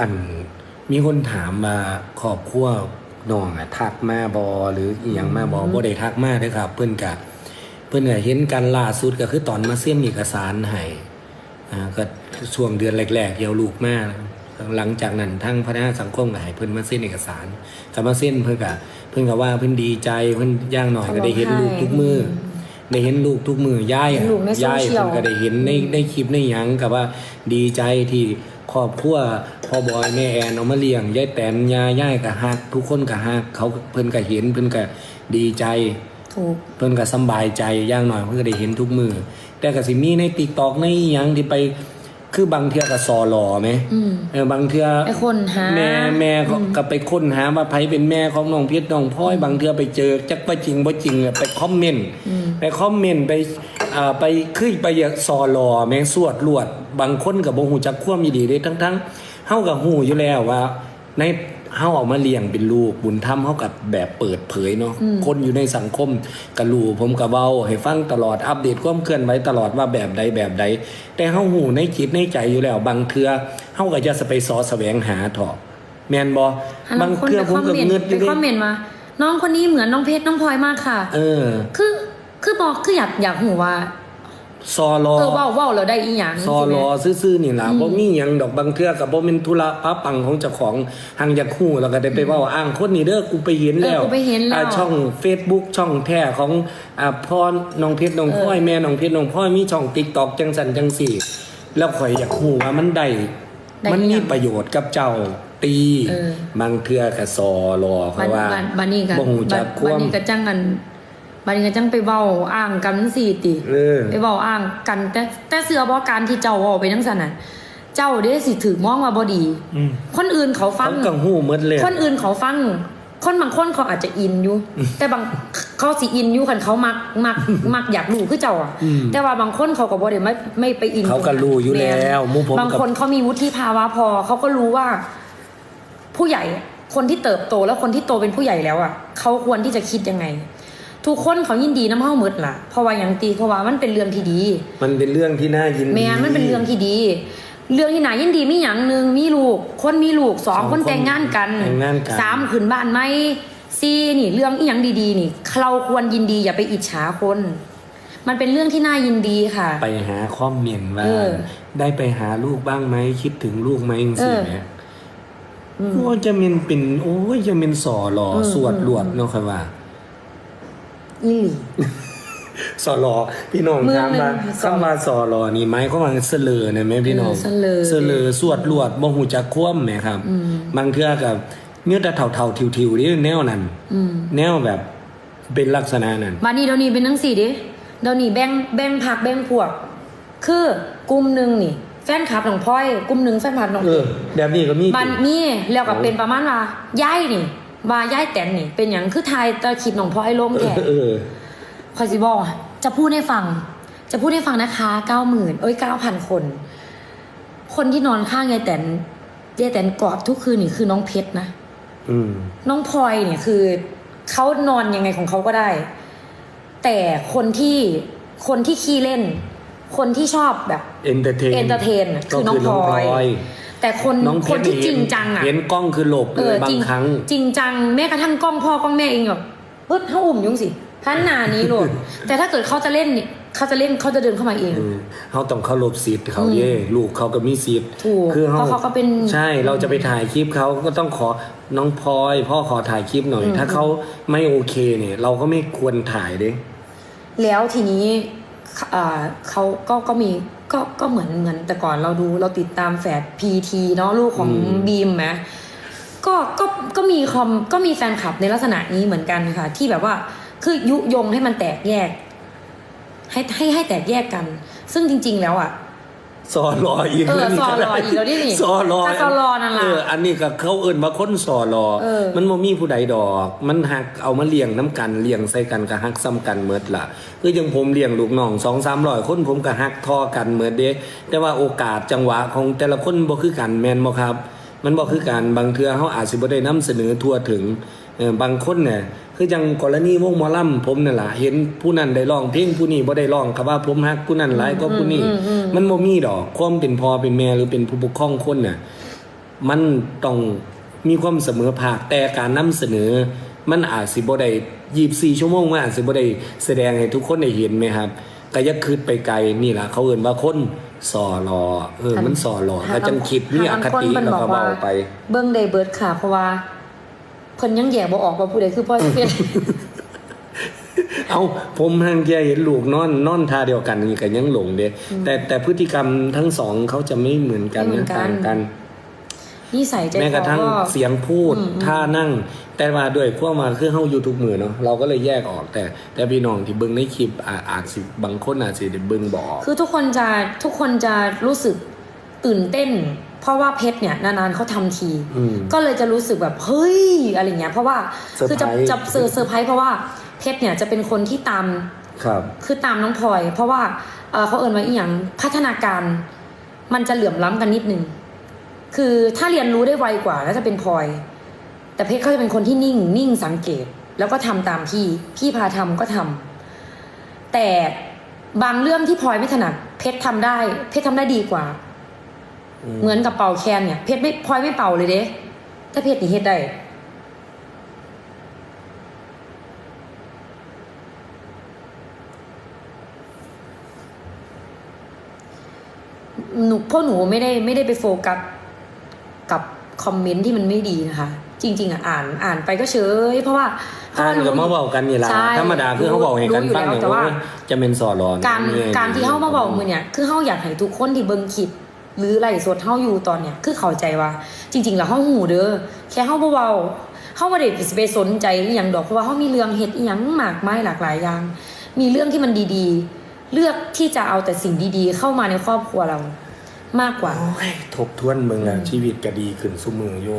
อันมีคนถามมาครอบครัวน้องอะทักมาบอหรืออีหยังมาบอบ่ได้ทักมาเด้อครับ เพิ่นกะเพิ่นก็เห็นกันล่าสุดก็คือตอนมาเซ็นเอกสารให้อ่าก็ช่วงเดือนแรกๆเดียวลูกมาหลังจากนั้นทั้งพนักงานสังคมก็ให้เพิ่นมาเซ็นเอกสารก็มาเซ็นเพิ่นก็เพิ่นก็ว่าเพิ่นดีใจเพิ่นย่างหน่อยก็ได้เห็นลูกทุกมือได้เห็นลูกทุกมือย่ายอะเห็นลูกในโซย่ายเชียลเพิ่นก็ได้เห็นในในคลิปในหยังกับว่าดีใจที่ ครอบครัวพ่อบอยแม่แอนเอามาเลี้ยงยายแตนยายย่ายก็ฮัก ทุกคนก็ฮักเขาเพิ่นก็เห็นเพิ่นก็ดีใจ ถูก เพิ่นก็สำบายใจอย่างหน่อยเพิ่นก็ได้เห็นทุกมือแต่ก็สิมีใน TikTok ในอิหยังที่ไปคือบางเทื่อก็ซอหล่อไหมอืมเออบางเทื่อไปค้นหา แม่แม่ก็ก็ไปค้นหาว่าไผเป็นแม่ของน้องเพชรน้องพลอยบางเทื่อไปเจอจักว่าจริงบ่จริงอะไปคอมเมนต์อืมไปคอมเมนต์ไปอ่า ไปคือไปอยากซอหล่อแม่งสวดลวด บางคนก็บ่ฮู้จักความดีเด้ทั้งๆเฮาก็ฮู้อยู่แล้วว่า ในเฮาเอามาเลี้ยงเป็นลูกบุญธรรมเฮากับแบบเปิดเผยเนาะคนอยู่ในสังคมก็รู้ผมก็เว้าให้ฟังตลอดอัปเดตความเคลื่อนไหวตลอดว่าแบบใดแบบใด แต่เฮาฮู้ในจิตในใจอยู่แล้ว บางเทื่อเฮาก็จะไปสอแสวงหาเถาะแม่นบ่อันบานั้งนคนเทื่อไปผคมอมก็เมนต์เงิดอไปยู่เด้คอมเมนต์มาน้องคนนี้เหมือนน้องเพชรน้องพลอยมากค่ะ เออ คือ คือบอกคืออยากอยากหูว่าซอรอเออเว้าเว้าเราได้อีหยังซอรอใช่ไหมซื่อๆนี่ล่ะบ่มีหยังดอกบางเทื่อกับบ่แม่นธุระป้าปังของเจ้าของหังอยากฮู้แล้วก็ได้ไปเว้าอ้างคนนี้เด้อกูไปเห็นแล้วเออกูไปเห็นแล้วอ่าช่อง Facebook ช่องแท้ของอ่าพ่อน้องเพชรน้องพลอยแม่น้องเพชรน้องพลอยมีช่อง TikTok จังสันจังสี่ แล้วข่อยอยากฮู้ว่ามันได้ได้มันอีหมียังประโยชน์กับเจ้าตีเออบางเทื่อก็ซอรอบัเขานว่าบันบันนี้กันบ่ฮู้จักคบัวานมนี้ก็จังกัน บันนี้ก็จังไปเว้าอ้างกันสี่ติเออ ไปเว้าอ้างกันแต่แต่เสือบ่การที่เจ้าเว้าไปจังซั่นน่ะ เจ้าเด้สิถือมองว่าบ่ดี อืมคนอื่นเขาฟัเขางก็ฮู้หมดเลยคนอื่นเขาฟัง คนบางคนเขาอาจจะอินอยู่ แต่บางเขาสิอินอยู่คันเขามักมักมักอยากรู้คือเจ้าอะอืมแต่ว่าบางคนเขาก็บ่ได้ไม่ไม่ไปอินเขาก็รู้อยู่แล้วหมู่ผมกับบางคนเขามีวุฒิภาวะพอเขาก็รู้ว่า ผู้ใหญ่คนที่เติบโตแล้วคนที่โตเป็นผู้ใหญ่แล้วอะเขาควรที่จะคิดยังไง ทุกคนเขายินดีน้ำเฮ้าหมืดล่ะเพราะว่าอย่างตีเพราะว่ามันเป็นเรื่องที่ดี มันเป็นเรื่องที่น่ายินดีแม่นมันเป็นเรื่องที่ดี เรื่องที่ไหนายินดีมีอย่างหนึ่งมีลูก คนมีลูกสองสองคนแต่งงานกันแต่งงานกัน สามขึ้นบ้านไหมสี่นี่เรื่องอีหยังดีๆ นี่เราควรยินดีอย่าไปอิจฉาคน มันเป็นเรื่องที่น่ายินดีค่ะ ไปหาคอมเมนต์ว่าเออได้ไปหาลูกบ้างไหมคิดถึงลูกไหมจังซี่เออแหมโอ้ยจะเป็นเป็น โอ้ยจะเป็นสอหลออืมสวดลวดเนาะค่อยว่า อีหลี สอหลอพี่น้องเมืองถามว่าหนึ่งคำว่าสอหลอนี่ไหมเขาว่าเสลอนะแม่พี่น้องเออเสลอเสลอสวดลวดบ่ฮู้จักคว่ำแหมครับอืม บางเทื่อกับเนื้อแต่เฒ่าๆทิวๆนี่แนวนั้น อืม แนวแบบเป็นลักษณะนั้น มานี่เดี๋ยวนี้เป็นทั้งสี่ดิเดี๋ยวนี้แบ่งแบ่งผักแบ่งพวก คือกลุ่มหนึ่งนี่ แฟนคลับน้องพลอยกลุ่มหนึ่งแฟนคลับน้องเออ แบบนี้ก็มี มันมีแล้วก็เป็นประมาณว่าย้ายนี่ ว่าย้ายแตนนี่เป็นอย่างคือทายตะคิดน้องพลอยลงเอแท้อเออคอยสิบอกอะจะพูดให้ฟัง จะพูดให้ฟังนะคะเก้าหมื่นเอ้ยเก้าพันคน คนที่นอนข้างยายแตนยายแตนกอดทุกคืนนี่คือน้องเพชรนะอืมน้องพลอยเนี่ยคือเขานอนยังไงของเขาก็ได้ แต่คนที่คนที่ขี้เล่น คนที่ชอบแบบเอนเตอร์เทน entertain น่ะคือน้องพลอย แต่คนน้องเพคนชรที่เห็จริงจังอะเห็นกล้องคือหลบเอเลอยบาจริงงครั้ง จริงจังแม้กระทั่งกล้องพ่อกล้องแม่เองแบบปึ๊ดเขาอุ่มยุงสิพันหนานี้โหลด แต่ถ้าเกิดเขาจะเล่นนี่เขาจะเล่นเขาจะเดินเข้ามาเองเออเขาต้องเคารพสิทธิ์เขาอืมเย่ลูกเขาก็มีสิทธิ์ถูกคือเขาเพราะเขาก็เป็นใช่เราจะไปถ่ายคลิปเขาก็ต้องขอน้องพลอยพ่อขอถ่ายคลิปหน่อยอืมถ้าเขาไม่โอเคเนี่ย เราก็ไม่ควรถ่ายเด้แล้วทีนี้อ่าเขาก็ก็มี ก็ก็เหมือนเหมือนแต่ก่อนเราดูเราติดตามแฝดพีทีเนาะลูกของอืมบีมไหมก็ก็ก็มีคอมก็มีแฟนคลับในลักษณะนี้เหมือนกันค่ะ ที่แบบว่าคือยุยงให้มันแตกแยก ให้ให้ให้แตกแยกกัน ซึ่งจริง ๆ แล้วอะ ซอรออีกเออแล้วนี่ซอรออีกแล้วนี่นี่ซอรอถ้าซอรอนั่นล่ะเอออันนี้ก็เขาเอิ้นว่าคนซอรอเออมันบ่มีผู้ใดดอก มันหักเอามาเลี้ยงน้ำกันเลี้ยงใส่กันก็หักซ้ำกันเมิดล่ะคือจังผมเลี้ยงลูกน้อง2-300คนผมก็หักทอกันเมิดเด้แต่ว่าโอกาสจังหวะของแต่ละคนบ่คือกันแม่นบ่ครับ มันบ่คือกันบางเทื่อเฮาอาจสิบ่ได้นำเสนอทั่วถึง เออบางคนเนี่ยคือจังกรณีวงหมอลำผมนั่นล่ะเห็นผู้นั้นได้ร้องเพลงผู้นี้บ่ได้ร้องก็ว่าผมฮักผู้นั้นหลายก็ผู้นี้อืมอืมอืมมันบ่มีดอกความเป็นพ่อเป็นแม่หรือเป็นผู้ปกครองคนน่ะมันต้องมีความเสมอภาคแต่การนำเสนอ มันอาจสิบ่ได้24ชั่วโมงมันอาจสิบ่ได้แสดงให้ทุกคนได้เห็นไหมครับก็อยักคืดไปไกลนี่ล่ะเขาเอ่นว่าคนสอรอเออมันสอรอก็จังคิดมีอคติทางแล้วนก็บอกว่าเบาไป เบิ้งเดย์เบิร์ดค่ะเพราะว่า เพิ่นยังแย่บ่ออกว่าผู้ใดคือพ่อเพี้ยนเอาผมทางเกียเห็นลูกนอนนอนทาเดียวกันนี่ก็ยังหลงเด้แต่แต่พฤติกรรมทั้งสองเขาจะไม่เหมือนกันไม่เหมืนะอนกันต่างกันนิสัยใจแม้กระทั่งคอก็เสียงพูดอืมอืมท่านั่ง แต่ว่าด้วยพวกมาคือเฮายูทูบมือเนาะเราก็เลยแยกออกแต่ แต่พี่น้องที่เบิ่งในคลิปอาอาจสิบางคนอาจสิได้เบิ่งบออกคือทุกคนจะทุกคนจะรู้สึก ตื่นเต้น เพราะว่าเพชรเนี่ยนานๆเขาทำทีอืมก็เลยจะรู้สึกแบบเฮ้ยอะไรเงี้ยเพราะว่าเซอร์ไพรส์คือจะจะเซอร์เซอร์ไพรส์เพราะว่าเพชรเนี่ยจะเป็นคนที่ตามครับคือตามน้องพลอย เพราะว่าเอ่อเขาเอ่นว่าอีหยังพัฒนาการ มันจะเหลื่อมล้ำกันนิดนึงคือถ้าเรียนรู้ได้ไวกว่าน่าจะเป็นพลอย แต่เพชรเขาจะเป็นคนที่นิ่ง นิ่งสังเกตแล้วก็ทำตามพี่ พี่พาทำก็ทำแต่บางเรื่องที่พลอยไม่ถนัดเพชรทำได้ เพชรทำได้ดีกว่าอืม เหมือนกับเป่าแคนเนี่ยเพชรไม่พลอยไม่เป่าเลยเด้ถ้าเพชรนี่เฮ็ดได้หนูพวกหนูไม่ได้ไม่ได้ไปโฟกัสกับคอมเมนต์ที่มันไม่ดีนะคะ จริง ๆอะอ่านอ่านไปก็เฉยเพราะว่าเพราะอ่านว่ากับมาเว้ากันนี่ล่ะใช่ธรรมดาคือเขาบอกให้กันรู้อยู่ฟังแล้วเนี่ยแต่ว่าว่าจะเป็นสอรอนการนี่ยการที่เฮ้ามาบอกมือเนี่ย คือเฮ้าอยากให้ทุกคนที่เบิ่งคลิป หรือไลฟ์สดเฮ้าอยู่ตอนเนี่ยคือเข้าใจว่า จริง ๆ แล้วเฮ้าหูเด้อแค่เฮ้าเบาๆเฮ้าไม่ได้ไปสนใจอหย่างดอกเพราะว่าเฮ้ามีเรื่องเฮ็ดอหย่างมากมายหลากหลายอย่าง มีเรื่องที่มันดีๆ เลือกที่จะเอาแต่สิ่งดีๆ เข้ามาในครอบครัวเรามากกว่าโอ้ยทบทวนเมืองแล้วชีวิตก็ดีขึ้นซุมืออยู่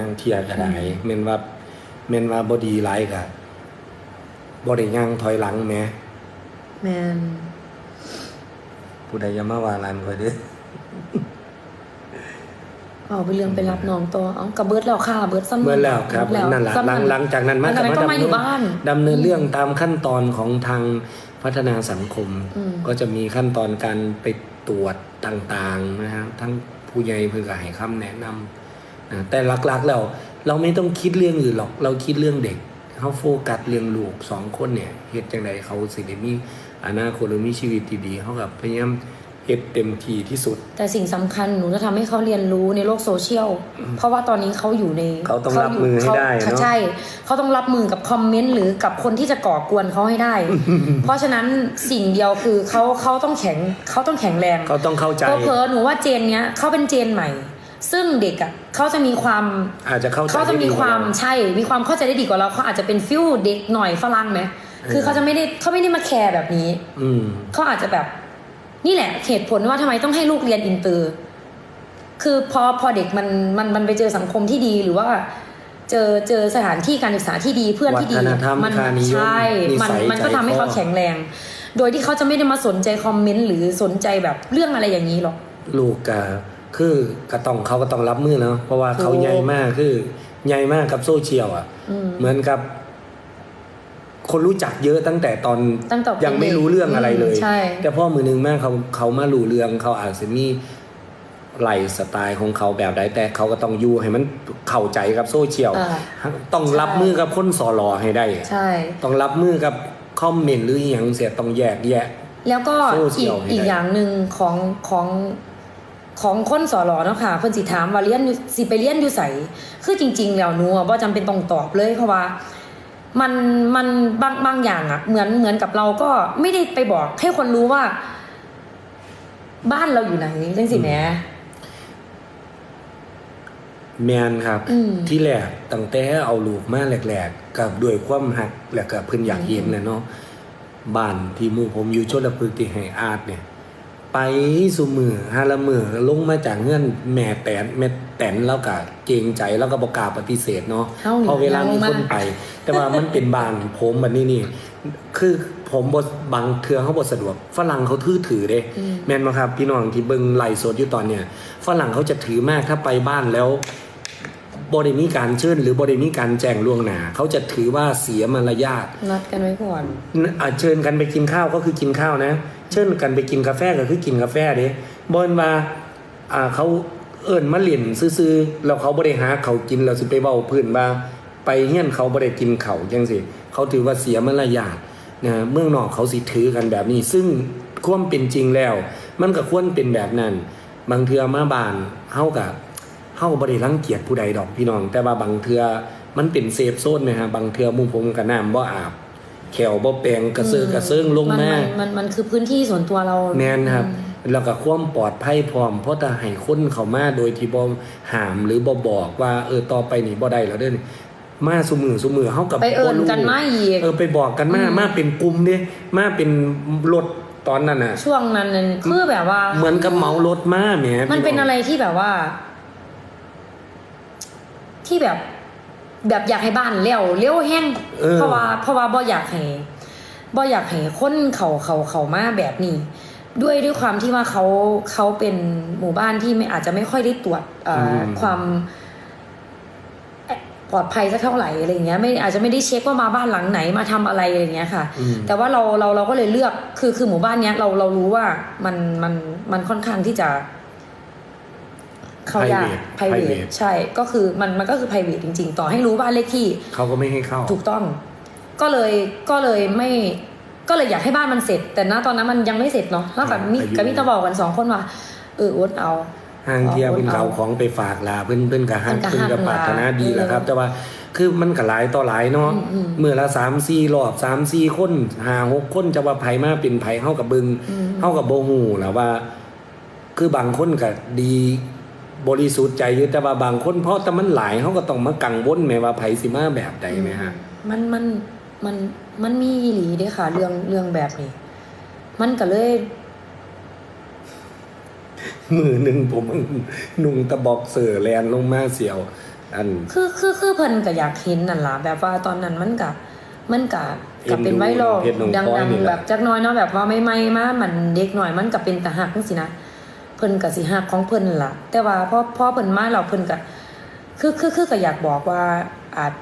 ทางเทียก็ได้แม่นว่าแม่นว่าบ่ดีหลายก็บ่ได้ย่างถอยหลังแหมแมนผู้ใดอย่ามาว่าลานข่อยเด้อ เอาไปเรื่องไปรับน้องตัวเอากระเบิดแล้วค่ะเบิดซ้ำเมื่อแล้วครับเบิดนั่นแหละซ้ำหลังหลังจากนั้นหลังจากนั้นก็มาอยู่บ้านดำเนินเรื่องตามขั้นตอนของทางพัฒนาสังคมอืมก็จะมีขั้นตอนการไปตรวจต่างๆนะฮะทั้งผู้ใหญ่เพื่อให้คำแนะนำนะแต่หลักๆแล้วเราไม่ต้องคิดเรื่องอื่นหรอกเราคิดเรื่องเด็กเขาโฟกัสเรื่องลูกสองคนเนี่ยเหตุจังใดเขาสิได้มีอนาคตหรือมีชีวิตที่ดีเขากับพยายาม เฮ็ดเต็มที่ที่สุด แต่สิ่งสำคัญหนูจะทำให้เขาเรียนรู้ในโลกโซเชียล เพราะว่าตอนนี้เขาอยู่ในเขาต้องรับยู่มือให้เขาได้เนอะใช่เขาต้องรับมือกับคอมเมนต์หรือกับคนที่จะก่อกวนเขาให้ได้ เพราะฉะนั้นสิ่งเดียวคือเขาเขาต้องแข็งเขาต้องแข็งแรงเขาต้องเข้าใจเพอๆหนูว่าเจนเนี้ยเขาเป็นเจนใหม่ ซึ่งเด็กอะเขาจะมีความอาจจะเข้าใจเขาจะมีได้ดีกความเรใช่มีความเข้าใจได้ดีกว่าเราเขาอาจจะเป็นฟิลเด็กหน่อยฝรั่งไหมคือเขาจะไม่ได้เขาไม่ได้มาแคร์แบบนี้อืมเขาอาจจะแบบ นี่แหละเหตุผลว่าทำไมต้องให้ลูกเรียนอินเตอร์ คือพอพอเด็กมันมันมันไปเจอสังคมที่ดีหรือว่า เจอเจอสถานที่การศึกษาที่ดีเพื่อนที่ดีวัฒนธรรมมัค่านิยมใช่นิมันสัยมันก็ทำให้ใจคอเขาแข็งแรง โดยที่เขาจะไม่ได้มาสนใจคอมเมนต์หรือสนใจแบบเรื่องอะไรอย่างนี้หรอกลูกก็คือกระต้องเขาก็ต้องรับมือเนาะเพราะว่าเขาถูกใหญ่มากคือใหญ่มากกับโซเชียลอะอืมเหมือนกับ คนรู้จักเยอะตั้งแต่ตอนตั้งแต่ยังไม่รู้เรื่องอะไรเลยอืมใช่แต่พ่อมือหนึงแม่เขาเขามารู้เรื่องเขาอาจจะมีไหลฟ์สไตล์ของเขาแบบใดแต่เขาก็ต้องอยู่ให้มันเข้าใจกับโซเชียลอ่าต้องรับมือกับคนสอรอให้ได้ใช่ต้องรับมือกับคอมเมนต์หรืออหย่างเสียต้องแยกแยะ แล้วก็โซเชีอียกลให้ได้อีกอย่างหนึ่งของของของคนสอหลอเนาะค่ะเพิ่นสิถามว่าเรียนอยู่สิไปเรียนอยู่ไสคือจริง ๆ แล้วหนูอะบ่จำเป็นต้องตอบเลยเพราะว่า มันมันบางบางอย่างอะเหมือนเหมือนกับเราก็ไม่ได้ไปบอก ให้คนรู้ว่า บ้านเราอยู่ไหนจังสิแหมแมนครับอืมที่แรกตั้งแต่เอาลูกมาแรกๆกับด้วยความหักแล้วก็เพิ่นอยากเห็นแหละเนาะบ้านที่หมู่ผมอยู่ชนพฤกษ์ที่ให้อาดเนี่ย ไปสุมือฮาละมือลงมาจากเงื่อนแม่แตนแม่แตนแล้วก็เกรงใจแล้วก็บอกกล้าปฏิเสธเนาะเอ้าพอเวลามีลงมาคนไป แต่ว่ามันเป็นบ้านผมแบบนี้นี่ คือผมบบังเทือเขาบสะดวกฝรั่งเขาถือถือเด้อืมแม่นมาครับ พี่น้องที่เบิงไลฟ์สดอยู่ตอนเนี่ยฝรั่งเขาจะถือมากถ้าไปบ้านแล้วบริมีการเชิญหรือบริมีการแจ้งล่วงหน้าเขาจะถือว่าเสียมารยาทนัดกันไว้ก่อนอะเชิญกันไปกินข้าวก็คือกินข้าวนะ เชิญกันไปกินกาแฟก็คือกินกาแฟเด้บนว่าอ่าเขา เอิ้นมาเล่นซื่อๆแล้วเขาบ่ได้หาเขาวกินแล้วสิไปเว้าพื้นว่าไปเฮียนเขาบ่ได้กินเขาวจังซี่เขาถือว่าเสียมารยาทนะเมืองนอกเขาสิถือกันแบบนี้ ซึ่งความเป็นจริงแล้ว มันก็ควรเป็นแบบนั้น บางเทื่อมาบ้านเฮากับเฮาบ่ได้รังเกียจผู้ใดดอกพี่น้อง แต่ว่าบางเทื่อมันเป็นเซฟโซนไหมฮะบางเทื่อหมู่ผมก็น้ำบ่อาบแขวบ่แปลงกระเซอะกระเซิงลงมันมามันมันมันคือพื้นที่ส่วนตัวเราแม่นครับ แล้วก็ความปลอดภัยพร้อม เพราะถ้าให้คนเข้ามาโดยที่บ่หามหรือบ่บอกว่าเออต่อไปนี่บ่ได้แล้วเด้อนี่มาซุมือซุมือเฮากับไปเอิญบ่รู้กันมาอีกเออไปบอกกันมาอืมมาเป็นกลุ่มเด้มาเป็นรถตอนนั้นน่ะ ช่วงนั้นนั้นคือแบบว่า เหมือนกับเหมารถมาแหมมันเป็นพี่งอะไรที่แบบว่า ที่แบบ แบบอยากให้บ้านเลี้ยวเลี้ยวแห้งเออเพราะว่าเพราะว่าบ่อยากให้บ่อยากให้คนเขาเขาเขามาแบบนี้ ด้วยด้วยความที่ว่าเขาเขาเป็นหมู่บ้านที่ไม่อาจจะไม่ค่อยได้ตรวจเอ่ออความเอ่อปลอดภัยสักเท่าไหร่อะไรอย่างเงี้ยไม่อาจจะไม่ได้เช็คว่ามาบ้านหลังไหนมาทำอะไรอะไรอย่างเงี้ยค่ะอืมแต่ว่าเราเราเราก็เลยเลือกคือคือหมู่บ้านเนี้ยเราเรารู้ว่ามันมันมันค่อนข้างที่จะ เข้ายาก Private private Private ใช่ ก็คือมันมันก็คือ private จริง ๆ ต่อให้รู้บ้านเลขที่เขาก็ไม่ให้เข้า ถูกต้อง ก็เลยก็เลยไม่ ก็เลยอยากให้บ้านมันเสร็จ แต่ณตอนนั้นมันยังไม่เสร็จเนาะแล้วกับมิอายุกับมิตรบอกกันสองคนว่าเอออดเอาห้างเทียเอาเพิ่นเอาเขาของไปฝากลาเพิ่นเพิ่นก็หักเพิ่เพิ่นนก็ก็หักปรารถนาลาดีแหละครับเออแต่ว่าคือมันก็หลายต่อหลายเนาะอืมอืมมื้อละ3 4รอบ3 4คน5 6คนจะว่าไผมาเป็นไผเฮากับเบิงอืมเฮากับบ่ฮู้แหละว่า คือบางคนก็ดีบริสุทธิ์ใจอยู่แต่ว่าบางคนเพราะแต่มันหลายเฮาก็ต้องมากังวลแม้ว่าไผสิมาแบบใดแหมฮะ มันมัน มันมันมีอีหลีเด้ค่ะ เรื่องเรื่องแบบนี้ มันก็เลย มือหนึ่งผมนุ่งตะบอกเสือแลนลงมาเสียว อัน คือคือคือเพิ่นก็อยากเห็นนั่นล่ะแบบว่าตอนนั้นมันกับมันกับกับเป็นไวรัลเห็นดูดังเห็นน้องพลอยนี่ๆแหละแบบจักหน้อยเนาะแบบว่าไม่ไม่มามันเด็กหน่อยมันกับเป็นตาหักจังซี่นะเพิ่นก็สิหักของเพิ่นล่ะ แต่ว่าพอพอเพิ่นมาแล้วเพิ่นก็คือคือคือก็อยากบอกว่าอาจ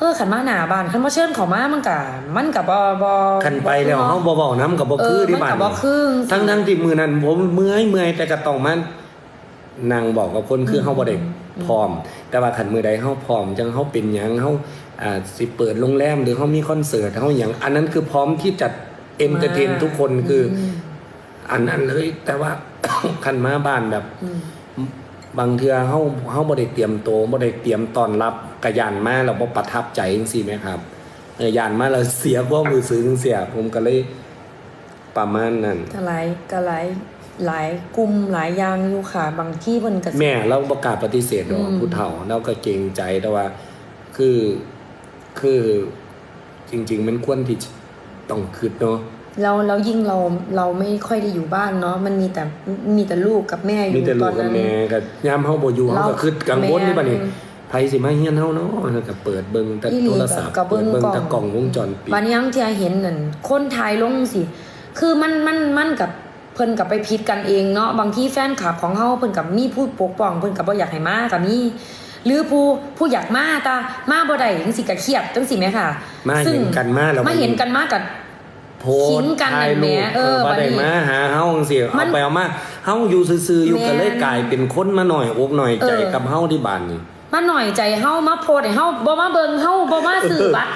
เออขันมาหน้าบ้านคันบ่เชิญเขามามันก็มันก็บ่บ่คันไปแล้วเฮาบ่เว้านํกับบ่เอคืออที่มันบ้านก็บ่คือทั้งทั้งที่มือนั้นผมเมื่อยเมื่อยแต่ก็ต้องมันนั่งบอกกับคนคือเฮาบ่ได้พร้อม แต่ว่าคันมือใดเฮาพร้อมจังเฮาเป็นหยังเฮาอ่าสิเปิดโรงแรมหรือเฮามีคอนเสิร์ตเฮาหยังอันนั้นคือพร้อมที่จะเอนเตอร์เทนทุกคนคืออมอันนั้นเลย แต่ว่าคันมาบ้านแบบอืม บางเทื่อเฮาเฮาบ่ได้เตรียมโตวบ่ได้เตรียมต้อนรับกะยานมาแล้วบ่ประทับใจจังซี่ไหมครับเออยานมาแล้วเสียความรู้สึกจังเสียผมก็เลยประมาณนั้นก็หลายก็หลายหลายกลุ่มหลายอย่างอยู่ค่ะ บางที่เพิ่นก็สิแม่เราประกล้าศปฏิเสธดอกอืมผู้เฒ่าเราก็เกรงใจแต่ว่า คือคือจริง ๆ มันควรที่จะต้องคิดเนาะ เราเรายิ่งเราเราไม่ค่อยได้อยู่บ้านเนาะมันมีแต่มีแต่ลูกกับแม่อมียู่แต่ตลูอกนกับนั้นแม่ก็ยามเฮาบ่อยู่เฮาก็คิดกังวลนี่บัดนี้แม่ไผสิมาเฮียนเฮาเนาะแล้วก็เปิดเบิ่งแต่อีหลีโทรศัพท์ก็เบิ่เปิดงเบิ่งกล้องแต่กล้องวงจรปิด วันนี้ยังที่เห็นนั่นคนถ่ายลงสิ คือมันมันมันกับเพิ่นกับไปผิดกันเองเนาะบางที่แฟนคลับของเฮาเพิ่นกับมีผู้ปกป้องเพิ่นกับบ่อยากให้มากับมีหรือผู้ผู้อยากมาแตามาบ่ได้จังสิก็เครียดจังสิแม่ค่ะมาเห็นกันมาแล้วมาเห็นกันมากับ โพสขิงต์กันถ่ายนั่นแหรูมปเออว่าได้บัดนี้มาหาเฮาจังซี่มัเอานไปเอามาเฮาอยู่ซื่อๆอยู่แม่นก็เลยกลายเป็นคนมาหน่อยอกหน่อยใจเออกับเฮาที่บ้านนี่มาหน่อยใจเฮามาโพดให้เฮาบ่มาเบิ่งเฮาบ่มาซื้อบัตร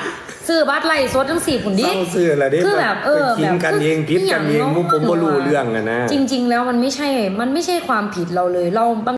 ซื้อบัตรไล่สดจังสี่พุ่นดิเศร้าเสื้อละเด้คือแบบเออไปขิงกันแบบเองพิษกันเองคือมุกผมบ่รู้เรื่องอะนะ จริง ๆ แล้วมันไม่ใช่ มันไม่ใช่ความผิดเราเลยเราบาง